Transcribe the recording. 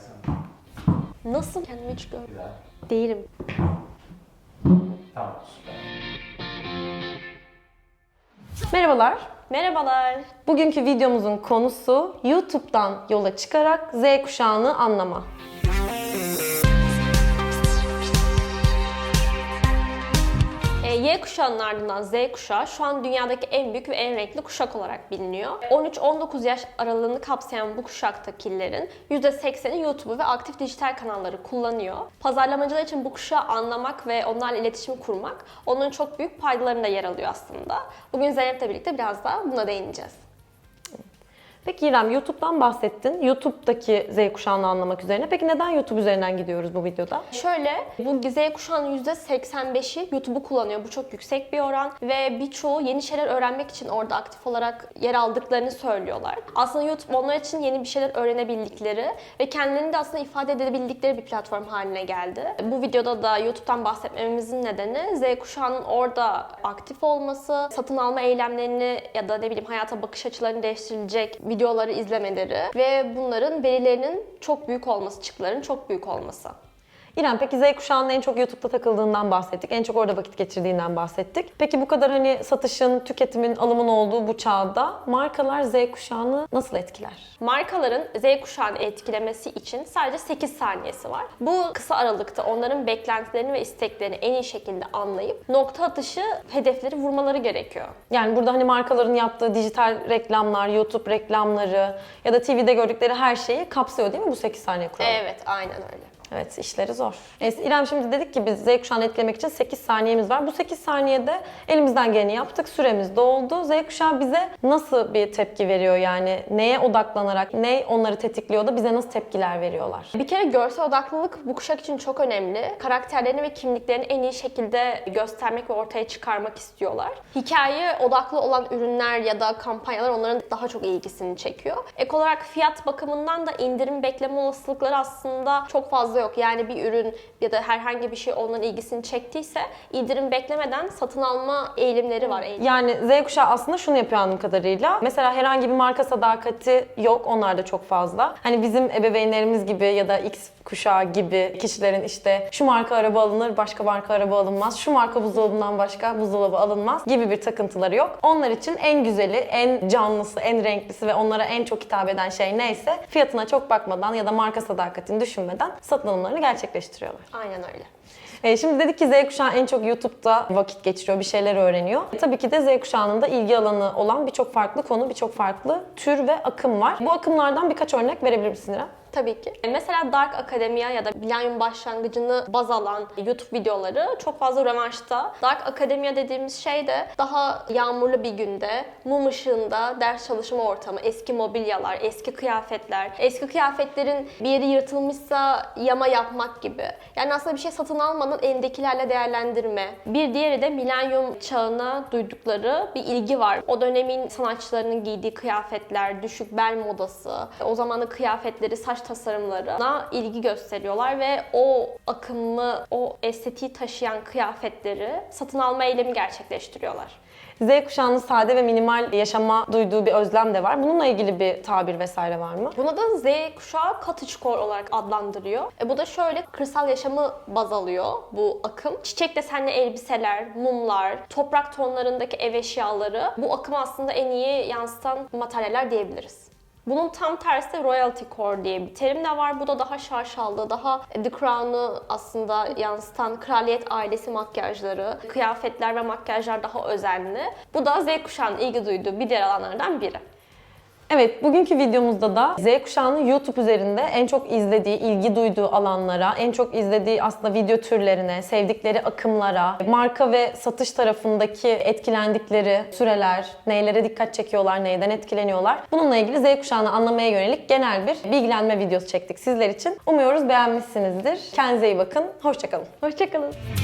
gelsene. Nasıl? Kendimi hiç gör. Güzel. Değilim. Tamam süper. Merhabalar. Merhabalar. Bugünkü videomuzun konusu YouTube'dan yola çıkarak Z kuşağını anlama. Y kuşağının ardından Z kuşağı şu an dünyadaki en büyük ve en renkli kuşak olarak biliniyor. 13-19 yaş aralığını kapsayan bu kuşaktakilerin %80'i YouTube'u ve aktif dijital kanalları kullanıyor. Pazarlamacılar için bu kuşağı anlamak ve onlarla iletişim kurmak onların çok büyük faydalarında yer alıyor aslında. Bugün Zeynep'le birlikte biraz daha buna değineceğiz. Peki İrem YouTube'dan bahsettin. YouTube'daki Z kuşağını anlamak üzerine. Peki neden YouTube üzerinden gidiyoruz bu videoda? Şöyle, bu Z kuşağının %85'i YouTube'u kullanıyor. Bu çok yüksek bir oran ve birçoğu yeni şeyler öğrenmek için orada aktif olarak yer aldıklarını söylüyorlar. Aslında YouTube onlar için yeni bir şeyler öğrenebildikleri ve kendilerini de aslında ifade edebildikleri bir platform haline geldi. Bu videoda da YouTube'dan bahsetmemizin nedeni Z kuşağının orada aktif olması, satın alma eylemlerini ya da ne bileyim hayata bakış açılarını değiştirilecek videoları izlemeleri ve bunların verilerinin çok büyük olması, çıktıların çok büyük olması. İrem peki Z kuşağının en çok YouTube'da takıldığından bahsettik. En çok orada vakit geçirdiğinden bahsettik. Peki bu kadar hani satışın, tüketimin, alımın olduğu bu çağda markalar Z kuşağını nasıl etkiler? Markaların Z kuşağını etkilemesi için sadece 8 saniyesi var. Bu kısa aralıkta onların beklentilerini ve isteklerini en iyi şekilde anlayıp nokta atışı hedefleri vurmaları gerekiyor. Yani burada hani markaların yaptığı dijital reklamlar, YouTube reklamları ya da TV'de gördükleri her şeyi kapsıyor değil mi bu 8 saniye kuralı? Evet, aynen öyle. Evet işleri zor. E, İrem şimdi dedik ki biz Z kuşağını etkilemek için 8 saniyemiz var. Bu 8 saniyede elimizden geleni yaptık. Süremiz doldu. Z kuşağı bize nasıl bir tepki veriyor yani? Neye odaklanarak, ne onları tetikliyor da bize nasıl tepkiler veriyorlar? Bir kere görsel odaklılık bu kuşak için çok önemli. Karakterlerini ve kimliklerini en iyi şekilde göstermek ve ortaya çıkarmak istiyorlar. Hikaye odaklı olan ürünler ya da kampanyalar onların daha çok ilgisini çekiyor. Ek olarak fiyat bakımından da indirim bekleme olasılıkları aslında çok fazla yok. Yani bir ürün ya da herhangi bir şey onların ilgisini çektiyse indirim beklemeden satın alma eğilimleri var. Eğilim. Yani Z kuşağı aslında şunu yapıyor anladığım kadarıyla. Mesela herhangi bir marka sadakati yok. Onlar da çok fazla. Hani bizim ebeveynlerimiz gibi ya da X kuşağı gibi kişilerin işte şu marka araba alınır, başka marka araba alınmaz. Şu marka buzdolabından başka buzdolabı alınmaz gibi bir takıntıları yok. Onlar için en güzeli, en canlısı, en renklisi ve onlara en çok hitap eden şey neyse fiyatına çok bakmadan ya da marka sadakatini düşünmeden satın alımlarını gerçekleştiriyorlar. Aynen öyle. E, şimdi dedik ki Z kuşağı en çok YouTube'da vakit geçiriyor, bir şeyler öğreniyor. E, tabii ki de Z kuşağının da ilgi alanı olan birçok farklı konu, birçok farklı tür ve akım var. Bu akımlardan birkaç örnek verebilir misin İrem? Tabii ki. Mesela Dark Academia ya da Millennium başlangıcını baz alan YouTube videoları çok fazla rövanşta. Dark Academia dediğimiz şey de daha yağmurlu bir günde, mum ışığında ders çalışma ortamı, eski mobilyalar, eski kıyafetler, eski kıyafetlerin bir yeri yırtılmışsa yama yapmak gibi. Yani aslında bir şey satın almadan elindekilerle değerlendirme. Bir diğeri de Millennium çağına duydukları bir ilgi var. O dönemin sanatçılarının giydiği kıyafetler, düşük bel modası, o zamanın kıyafetleri, saç tasarımlarına ilgi gösteriyorlar ve o akımı, o estetiği taşıyan kıyafetleri satın alma eylemi gerçekleştiriyorlar. Z kuşağının sade ve minimal yaşama duyduğu bir özlem de var. Bununla ilgili bir tabir vesaire var mı? Buna da Z kuşağı cottagecore olarak adlandırıyor. E bu da şöyle kırsal yaşamı baz alıyor bu akım. Çiçek desenli elbiseler, mumlar, toprak tonlarındaki ev eşyaları bu akımı aslında en iyi yansıtan materyaller diyebiliriz. Bunun tam tersi de royalty core diye bir terim de var. Bu da daha şaşalı, daha The Crown'u aslında yansıtan kraliyet ailesi makyajları, kıyafetler ve makyajlar daha özenli. Bu da Z kuşağının ilgi duyduğu bir diğer alanlardan biri. Evet, bugünkü videomuzda da Z kuşağının YouTube üzerinde en çok izlediği, ilgi duyduğu alanlara, en çok izlediği aslında video türlerine, sevdikleri akımlara, marka ve satış tarafındaki etkilendikleri süreler, neylere dikkat çekiyorlar, neyden etkileniyorlar. Bununla ilgili Z kuşağını anlamaya yönelik genel bir bilgilenme videosu çektik sizler için. Umuyoruz beğenmişsinizdir. Kendinize iyi bakın. Hoşçakalın. Hoşçakalın.